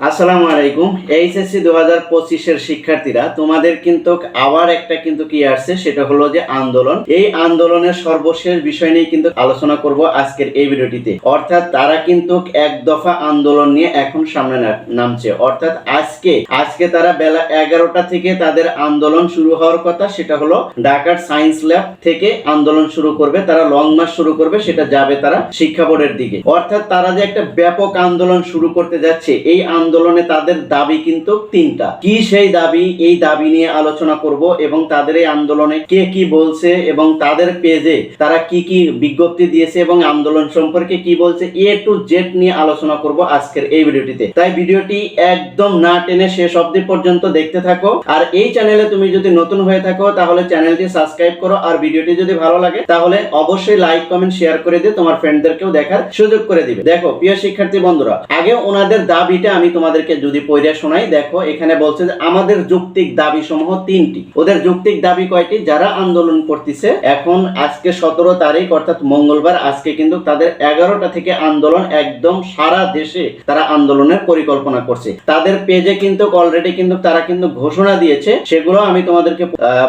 আসসালামু আলাইকুম। এইচএসসি দু হাজার পঁচিশের শিক্ষার্থীরা, তোমাদের কিন্তু আবার একটা কিন্তু কি আসছে, সেটা হলো যে আন্দোলন। এই আন্দোলনের সর্বশেষ বিষয় নিয়ে কিন্তু আলোচনা করব আজকের এই ভিডিওটিতে। অর্থাৎ তারা কিন্তু এক দফা আন্দোলন নিয়ে এখন সামনে নামছে। অর্থাৎ আজকে আজকে তারা বেলা এগারোটা থেকে তাদের আন্দোলন শুরু হওয়ার কথা, সেটা হলো ঢাকার সায়েন্স ল্যাব থেকে আন্দোলন শুরু করবে। তারা লং মার্চ শুরু করবে, সেটা যাবে তারা শিক্ষা বোর্ডের দিকে। অর্থাৎ তারা যে একটা ব্যাপক আন্দোলন শুরু করতে যাচ্ছে, এই আন্দোলনে তাদের দাবি কিন্তু তিনটা। কি সেই দাবি? এই দাবি নিয়ে আলোচনা করব এবং তাদের এই আন্দোলনে কে কি বলছে এবং তাদের পেজে তারা কি কি বিজ্ঞপ্তি দিয়েছে এবং আন্দোলন সম্পর্কে কি বলছে এ টু জেড নিয়ে আলোচনা করব আজকের এই ভিডিওটিতে। তাই ভিডিওটি একদম না টেনে শেষ অবধি পর্যন্ত দেখতে থাকো। আর এই চ্যানেলে তুমি যদি নতুন হয়ে থাকো, তাহলে চ্যানেলটি সাবস্ক্রাইব করো। আর ভিডিওটি যদি ভালো লাগে, তাহলে অবশ্যই লাইক, কমেন্ট, শেয়ার করে দিয়ে তোমার ফ্রেন্ডদেরকেও দেখার সুযোগ করে দিবে। দেখো, প্রিয় শিক্ষার্থী বন্ধুরা, আগে ওনাদের দাবিটা আমি তোমাদেরকে যদি পড়ে শোনাই, দেখো, এখানে বলছে যে আমাদের যৌক্তিক দাবি সমূহ তিনটি। ওদের যৌক্তিক দাবি কয়টি? যারা আন্দোলন করতেছে, এখন আজকে সতেরো তারিখ, অর্থাৎ মঙ্গলবার, আজকে কিন্তু তাদের এগারোটা থেকে আন্দোলন একদম সারা দেশে তারা আন্দোলনের পরিকল্পনা করছে। তাদের পেজে কিন্তু অলরেডি কিন্তু তারা কিন্তু ঘোষণা দিয়েছে, সেগুলো আমি তোমাদেরকে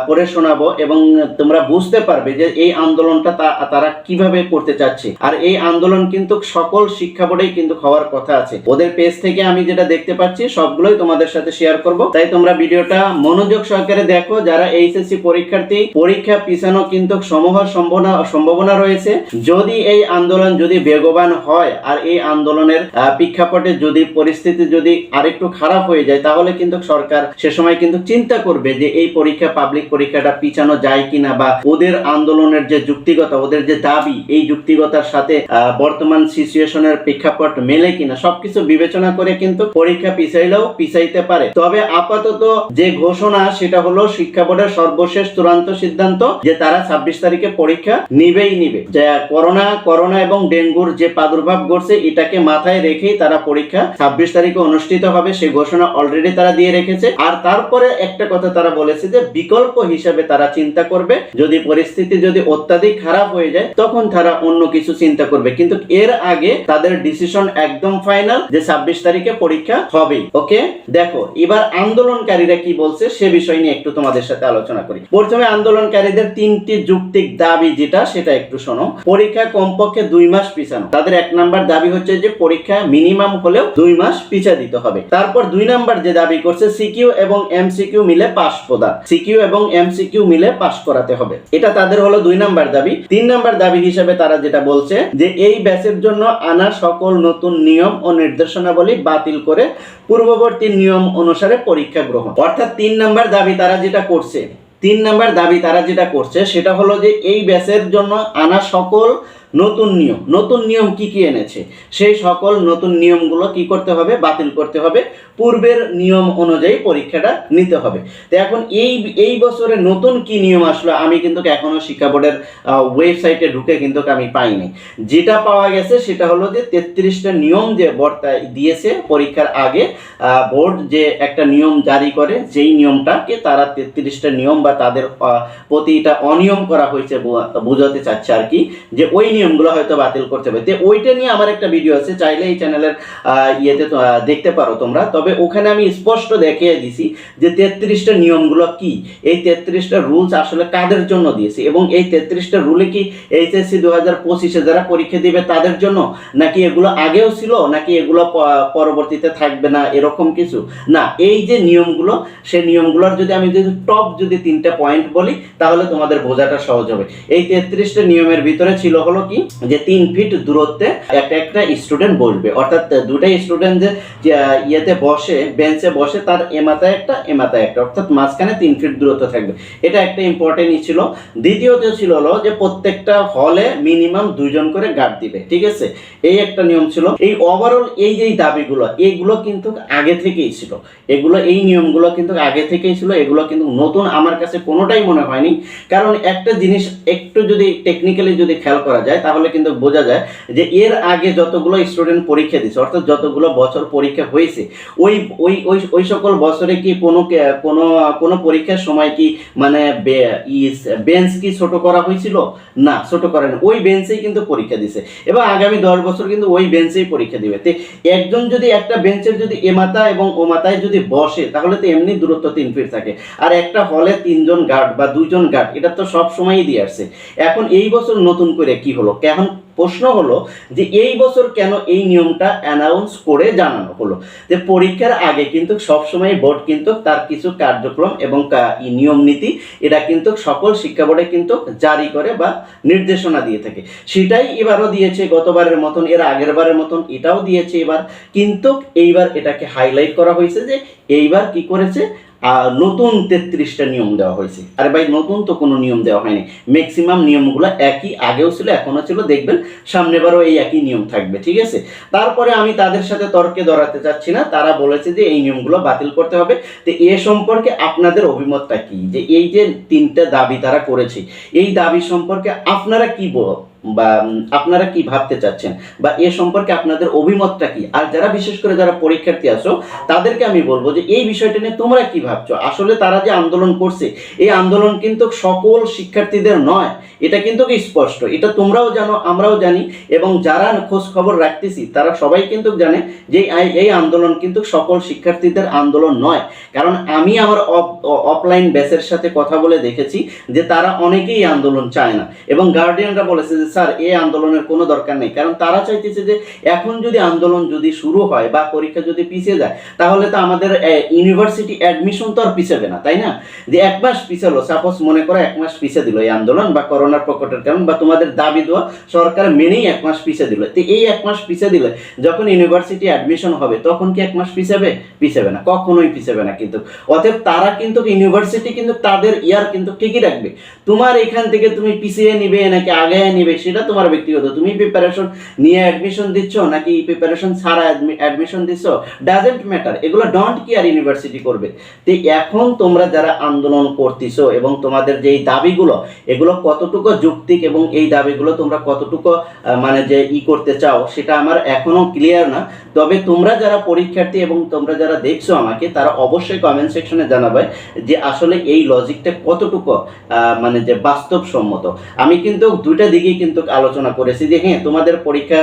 পড়ে শোনাবো এবং তোমরা বুঝতে পারবে যে এই আন্দোলনটা তারা কীভাবে করতে চাচ্ছে। আর এই আন্দোলন কিন্তু সকল শিক্ষা বোর্ডেই কিন্তু হওয়ার কথা আছে। ওদের পেজ থেকে আমি যেটা দেখতে পাচ্ছি, সবগুলোই তোমাদের সাথে শেয়ার করব। তাই তোমরা ভিডিওটা মনোযোগ সহকারে দেখো, যারা এইচএসসি পরীক্ষার্থী, পরীক্ষা পিছানো কিন্তু সমূহ সম্ভাবনা সম্ভাবনা রয়েছে। যদি এই আন্দোলন যদি বেগবান হয়, আর এই আন্দোলনের প্রেক্ষাপটে যদি পরিস্থিতি যদি আরেকটু খারাপ হয়ে যায়, তাহলে কিন্তু সরকার সে সময় কিন্তু চিন্তা করবে যে এই পরীক্ষা পাবলিক পরীক্ষাটা পিছানো যায় কিনা, বা ওদের আন্দোলনের যে যুক্তিগতা, ওদের যে দাবি, এই যুক্তিগতার সাথে বর্তমান সিচুয়েশনের প্রেক্ষাপট মেলে কিনা, সবকিছু বিবেচনা করে কিন্তু পরীক্ষা পিছাইলেও পিছাইতে পারে। তবে আপাতত যে ঘোষণা, সেটা হলো শিক্ষা বোর্ডের সর্বশেষ চূড়ান্ত সিদ্ধান্ত যে তারা ছাব্বিশ তারিখে পরীক্ষা নিবেই নিবে। যে করোনা করোনা এবং ডেঙ্গুর যে প্রাদুর্ভাব ঘটছে, এটাকে মাথায় রেখেই তারা পরীক্ষা ছাব্বিশ তারিখে অনুষ্ঠিত হবে সেই ঘোষণা অলরেডি তারা দিয়ে রেখেছে। আর তারপরে একটা কথা তারা বলেছে যে, বিকল্প হিসাবে তারা চিন্তা করবে, যদি পরিস্থিতি যদি অত্যাধিক খারাপ হয়ে যায়, তখন তারা অন্য কিছু চিন্তা করবে। কিন্তু এর আগে তাদের ডিসিশন একদম ফাইনাল যে ছাব্বিশ তারিখে পরীক্ষা হবেই। ওকে? দেখো, এবার আন্দোলনকারীরা কি বলছে সে বিষয় নিয়ে একটু তোমাদের সাথে আলোচনা করি। প্রথমে আন্দোলনকারীদের তিনটি যুক্তিক দাবি যেটা, সেটা একটু শোনো। পরীক্ষা কমপক্ষে দুই মাস পিছানো। তাদের এক নাম্বার দাবি হচ্ছে যে পরীক্ষা মিনিমাম হলেও দুই মাস পিছা দিতে হবে। তারপর দুই নাম্বার যে দাবি করছে, সিকিউ এবং এমসিকিউ মিলে পাস প্রদান সিকিউ এবং এমসিকিউ মিলে পাস করাতে হবে। এটা তাদের হলো দুই নাম্বার দাবি। তিন নাম্বার দাবি হিসেবে তারা যেটা বলছে যে, এই ব্যাচের জন্য আনা সকল নতুন নিয়ম ও নির্দেশনাবলী বাতিল করে পূর্ববর্তী নিয়ম অনুসারে পরীক্ষা গ্রহণ। অর্থাৎ তিন নাম্বার দাবি তারা যেটা করছে, তিন নাম্বার দাবি তারা যেটা করছে, সেটা হলো যে এই ব্যাচের জন্য আনা সকল নতুন নিয়ম। নতুন নিয়ম কি কি এনেছে? সেই সকল নতুন নিয়মগুলো কি করতে হবে? বাতিল করতে হবে। পূর্বের নিয়ম অনুযায়ী পরীক্ষাটা নিতে হবে। তো এখন এই এই বছরে নতুন কি নিয়ম আসলো আমি কিন্তু এখনও শিক্ষা বোর্ডের ওয়েবসাইটে ঢুকে কিন্তু আমি পাইনি। যেটা পাওয়া গেছে সেটা হলো যে তেত্রিশটা নিয়ম যে বর্তায় দিয়েছে পরীক্ষার আগে বোর্ড যে একটা নিয়ম জারি করে যেই নিয়মটাকে তারা তেত্রিশটা নিয়ম বা তাদের প্রতি এটা অনিয়ম করা হয়েছে বোঝাতে চাচ্ছে আর কি। যে ওই নিয়মগুলো হয়তো বাতিল করতে হবে। ওইটা নিয়ে আমার একটা ভিডিও আছে, চাইলে এই চ্যানেলের ইয়েতে দেখতে পারো তোমরা। তবে ওখানে আমি স্পষ্ট দেখিয়ে দিছি যে তেত্রিশটা নিয়মগুলো কি? এই তেত্রিশটা রুলস আসলে কাদের জন্য দিয়েছে? এবং এই তেত্রিশটা রুলে কি এইচএসসি দু হাজার পঁচিশে যারা পরীক্ষা দিবে তাদের জন্য? নাকি এগুলো আগেও ছিল? নাকি এগুলো পরবর্তীতে থাকবে না? এরকম কিছু? না, এই যে নিয়মগুলো সেই নিয়মগুলোর যদি আমি যদি টপ যদি তিনটা পয়েন্ট বলি, তাহলে তোমাদের বোঝাটা সহজ হবে। এই তেত্রিশটা নিয়মের ভিতরে ছিল হলো কি? যে তিন ফিট দূরত্বে একটা একটা স্টুডেন্ট বসবে। অর্থাৎ দুটাই স্টুডেন্ট যে ইয়েতে বসে বেঞ্চে বসে, তার এ মাথায় একটা এ মাথায় একটা। অর্থাৎ মাঝখানে তিন ফিট দূরত্ব থাকবে। এটা একটা ইম্পর্টেন্ট ছিল। দ্বিতীয়ত ছিল হলো যে, প্রত্যেকটা হলে মিনিমাম দুইজন করে গার্ড দিবে। ঠিক আছে? এই একটা নিয়ম ছিল। এই ওভারঅল এই যে দাবিগুলো এইগুলো কিন্তু আগে থেকেই ছিল। এগুলো, এই নিয়মগুলো কিন্তু আগে থেকেই ছিল। এগুলো কিন্তু নতুন আমার কাছে কোনোটাই মনে হয়নি। কারণ একটা জিনিস একটু যদি টেকনিক্যালি যদি খেয়াল করা যায় যায়, তাহলে কিন্তু বোঝা যায় যে এর আগে যতগুলো স্টুডেন্ট পরীক্ষা দিছে অর্থাৎ যতগুলো বছর পরীক্ষা হয়েছে, ওই ওই ওই ওই সকল বছরে কি কোনো কোনো কোনো পরীক্ষার সময় কি মানে বেঞ্চ কি ছোট করা হয়েছিল? না, ছোট করেন। ওই বেঞ্চেই কিন্তু পরীক্ষা দিছে এবং আগামী দশ বছর কিন্তু ওই বেঞ্চেই পরীক্ষা দিবে। তে একজন যদি একটা বেঞ্চের যদি এ মাথা এবং ও মাথায় যদি বসে, তাহলে তো এমনি দূরত্ব তিন ফিট থাকে। আর একটা হলে তিনজন গার্ড বা দুইজন গার্ড এটা তো সব সময়ই দিয়ে আসছে। এখন এই বছর নতুন করে কি হলো? এখন প্রশ্ন হলো যে এই বছর কেন এই নিয়মটা অ্যানাউন্স করে জানানো হলো? যে পরীক্ষার আগে কিন্তু সবসময় বোর্ড কিন্তু তার কিছু কার্যক্রম এবং নিয়ম নীতি এটা কিন্তু সকল শিক্ষা বোর্ডে কিন্তু জারি করে বা নির্দেশনা দিয়ে থাকে। সেটাই এবারও দিয়েছে গতবারের মতন, এর আগের বারের মতন এটাও দিয়েছে এবার। কিন্তু এইবার এটাকে হাইলাইট করা হয়েছে যে এইবার কি করেছে? নতুন তেত্রিশটা নিয়ম দেওয়া হয়েছে। আরে ভাই, নতুন তো কোনো নিয়ম দেওয়া হয়নি। ম্যাক্সিমাম নিয়মগুলো একই, আগেও ছিল, এখনও ছিল। দেখবেন সামনেবারও এই একই নিয়ম থাকবে, ঠিক আছে? তারপরে আমি তাদের সাথে তর্কে দরাতে চাচ্ছি না, তারা বলেছে যে এই নিয়মগুলো বাতিল করতে হবে। তো এ সম্পর্কে আপনাদের অভিমতটা কি? যে এই যে তিনটা দাবি তারা করেছে, এই দাবি সম্পর্কে আপনারা কি বা আপনারা কি ভাবতে চাচ্ছেন? বা এ সম্পর্কে আপনাদের অভিমতটা কি? আর যারা বিশেষ করে যারা পরীক্ষার্থী আছো, তাদেরকে আমি বলব যে এই বিষয়টা নিয়ে তোমরা কি ভাবছ? আসলে তারা যে আন্দোলন করছে, এই আন্দোলন কিন্তু সকল শিক্ষার্থীদের নয়। এটা কিন্তু স্পষ্ট? এটা তোমরাও জানো, আমরাও জানি, এবং যারা খোঁজ খবর রাখতেছি, তারা সবাই কিন্তু জানে যে এই আন্দোলন কিন্তু সকল শিক্ষার্থীদের আন্দোলন নয়। কারণ আমি আমার অফলাইন ব্যাচের সাথে কথা বলে দেখেছি যে তারা অনেকেই আন্দোলন চায় না। এবং গার্ডিয়ানরা বলেছে যে স্যার এই আন্দোলনের কোনো দরকার নেই। কারণ তারা চাইতেছে যে এখন যদি আন্দোলন যদি শুরু হয় বা পরীক্ষা যদি পিছিয়ে যায়, তাহলে তো আমাদের ইউনিভার্সিটি অ্যাডমিশন তো আর পিছাবে না, তাই না? যে এক মাস পিছালো সাপোজ মনে করো এক মাস পিছিয়ে দিল এই আন্দোলন বা করোনার প্রকটের কারণ বা তোমাদের দাবি দেওয়া সরকার মেনেই এক মাস পিছিয়ে দিল। তো এই এক মাস পিছিয়ে দিলে যখন ইউনিভার্সিটি অ্যাডমিশন হবে, তখন কি এক মাস পিছাবে? পিছাবে না, কখনোই পিছাবে না কিন্তু। অতএব তারা কিন্তু ইউনিভার্সিটি কিন্তু তাদের ইয়ার কিন্তু ঠিকই রাখবে। তোমার এখান থেকে তুমি পিছিয়ে নিবে নাকি আগে নিবে সেটা তোমার ব্যক্তিগত। তুমি প্রিপারেশন নিয়ে অ্যাডমিশন দিচ্ছ নাকি প্রিপারেশন ছাড়া অ্যাডমিশন দিচ্ছ? ডাজেন্ট ম্যাটার এগুলো ডোন্ট কেয়ার ইউনিভার্সিটি করবে। তো এখন তোমরা যারা আন্দোলন করতেছো এবং তোমাদের যে এই দাবিগুলো, এগুলো কতটুকু যৌক্তিক এবং এই দাবিগুলো তোমরা কতটুকু মানে যে ই করতে চাও, সেটা আমার এখনও ক্লিয়ার না। তবে তোমরা যারা পরীক্ষার্থী এবং তোমরা যারা দেখছ আমাকে, তারা অবশ্যই কমেন্ট সেকশনে জানাবে যে আসলে এই লজিকটা কতটুকু মানে যে বাস্তবসম্মত। আমি কিন্তু দুইটা দিকেই কিন্তু আলোচনা করেছি যে হ্যাঁ তোমাদের পরীক্ষা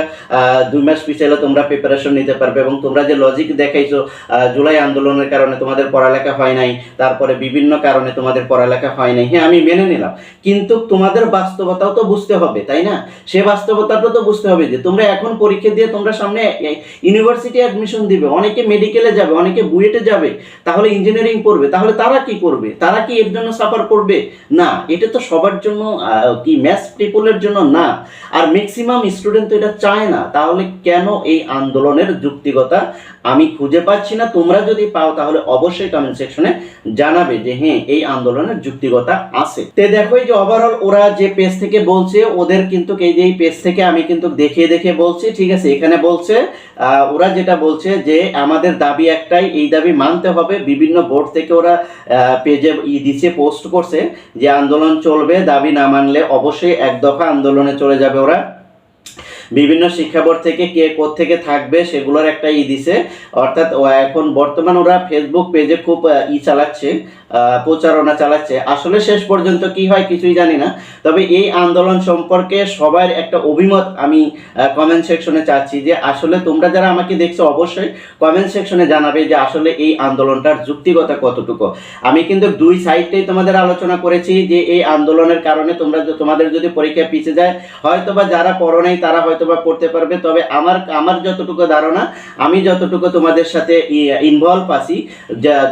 দুই মাস পিছাইলে তোমরা প্রিপারেশন নিতে পারবে এবং তোমরা যে লজিক দেখাইছো জুলাই আন্দোলনের কারণে তোমাদের পড়ালেখা হয় নাই, তারপরে বিভিন্ন কারণে তোমাদের পড়ালেখা হয় নাই। হ্যাঁ আমি মেনে নিলাম। কিন্তু তোমাদের বাস্তবতাও তো বুঝতে হবে, তাই না? সে বাস্তবতাটা তো বুঝতে হবে যে তোমরা এখন পরীক্ষা দিয়ে তোমরা সামনে ইউনিভার্সিটি অ্যাডমিশন দিবে, অনেকে মেডিকেলে যাবে, অনেকে বুয়েটে যাবে, তাহলে ইঞ্জিনিয়ারিং পড়বে, তাহলে তারা কি করবে? তারা কি এর জন্য সাফার করবে? না, এটা তো সবার জন্য কি ম্যাথ পিপলের জন্য না। আর ম্যাক্সিমাম স্টুডেন্ট তো এটা চায় না। তাহলে কেন এই আন্দোলনের যুক্তিকতা আমি খুঁজে পাচ্ছি না? তোমরা যদি পাও তাহলে অবশ্যই কমেন্ট সেকশনে জানাবে যে হ্যাঁ এই আন্দোলনের যুক্তিকতা আছে। তে দেখো যে ওভারঅল ওরা যে পেজ থেকে বলছে, ওদের কিন্তু এই যে পেজ থেকে আমি কিন্তু দেখিয়ে দেখে বলছি, ঠিক আছে? এখানে বলছে ওরা যেটা বলছে যে আমাদের দাবি একটাই, এই দাবি মানতে হবে। বিভিন্ন বোর্ড থেকে ওরা পেজে ই দিচ্ছে পোস্ট করছে যে আন্দোলন চলবে, দাবি না মানলে অবশ্যই এক দফা আন্দোলনে চলে যাবে ওরা। বিভিন্ন শিক্ষা বোর্ড থেকে কে থেকে থাকবে সেগুলোর একটা ই দিছে। অর্থাৎ এখন বর্তমান ওরা ফেসবুক পেজে খুব ই চালাচ্ছে প্রচারণা চালাচ্ছে। আসলে শেষ পর্যন্ত কি হয় কিছুই জানি না। তবে এই আন্দোলন সম্পর্কে সবার একটা অভিমত আমি কমেন্ট সেকশনে চাচ্ছি যে, আসলে তোমরা যারা আমাকে দেখছ, অবশ্যই কমেন্ট সেকশনে জানাবে যে, আসলে এই আন্দোলনটার যুক্তিকতা কতটুকু। আমি কিন্তু দুই সাইডটাই তোমাদের আলোচনা করেছি যে, এই আন্দোলনের কারণে তোমরা তোমাদের যদি পরীক্ষা পিছিয়ে যায়, হয়তোবা যারা পড়ো নাই তারা হয়তোবা পড়তে পারবে। তবে আমার আমার যতটুকু ধারণা, আমি যতটুকু তোমাদের সাথে ইনভলভ আছি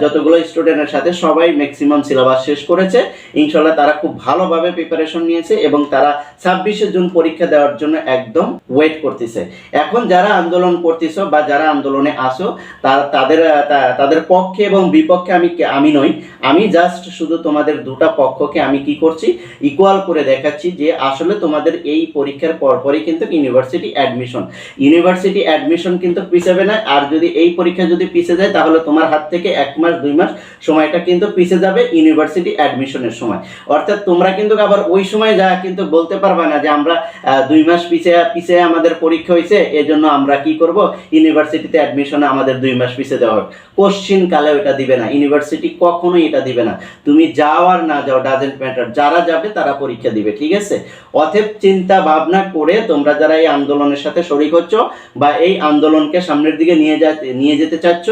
যতগুলো স্টুডেন্টের সাথে, সবাই ম্যাক্সিমাম সিলেবাস শেষ করেছে। ইনশাল্লাহ তারা খুব ভালোভাবে প্রিপারেশন নিয়েছে এবং তারা ছাব্বিশে জুন পরীক্ষা দেওয়ার জন্য একদম ওয়েট করতেছে। এখন যারা আন্দোলন করতেছো বা যারা আন্দোলনে আসো তারা তাদের তাদের পক্ষে এবং বিপক্ষে আমি আমি নই। আমি জাস্ট শুধু তোমাদের দুটা পক্ষকে আমি কি করছি ইকুয়াল করে দেখাচ্ছি যে আসলে তোমাদের এই পরীক্ষার পরপরই কিন্তু ইউনিভার্সিটি অ্যাডমিশন ইউনিভার্সিটি অ্যাডমিশন কিন্তু পিছাবে না, আর যদি এই পরীক্ষা যদি পিছে যায়, তাহলে তোমার হাত থেকে এক মাস, দুই মাস সময়টা কিন্তু পিছে যাবে ইউনিভার্সিটি অ্যাডমিশনের সময়। অর্থাৎ তোমরা কিন্তু আবার ওই সময় যা কিন্তু বলতে পারবে না যে আমরা দুই মাস পিছে পিছে আমাদের পরীক্ষা হয়েছে, এজন্য আমরা কি করব? ইউনিভার্সিটিতে অ্যাডমিশনে আমাদের দুই মাস পিছে দেওয়া হোক। কোশ্চিন কালে ওটা দিবে না। ইউনিভার্সিটি কখনোই এটা দিবে না। তুমি যাও আর না যাও ডাজেন্ট ম্যাটার যারা যাবে, তারা পরীক্ষা দিবে, ঠিক আছে? অতএব চিন্তা, ভাবনা করে তোমরা যারা এই আন্দোলনের সাথে শরিক হচ্ছ বা এই আন্দোলনকে সামনের দিকে নিয়ে যেতে নিয়ে যেতে চাচ্ছ,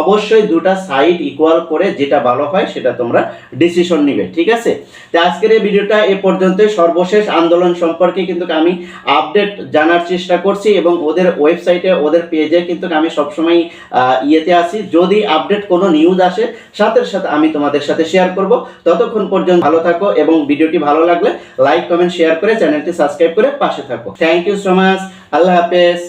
অবশ্যই দুটা সাইড ইকুয়াল করে যেটা ভালো হয় সেটা তোমরা ডিসিশন নিবে, ঠিক আছে? তো আজকের এই ভিডিওটা এ পর্যন্তই। সর্বশেষ আন্দোলন সম্পর্কে কিন্তু আমি আপডেট জানার চেষ্টা করছি এবং ওদের ওয়েবসাইটে ওদের পেজে কিন্তু আমি সবসময় ইয়েতে আসি যদি আপডেট কোনো নিউজ আসে, সাথে সাথে আমি তোমাদের সাথে শেয়ার করব। ততক্ষণ পর্যন্ত ভালো থাকো এবং ভিডিওটি ভালো লাগলে লাইক কমেন্ট শেয়ার করে চ্যানেলটি সাবস্ক্রাইব করে পাশে থাকো। থ্যাংক ইউ সো আল্লাহ হাফেজ।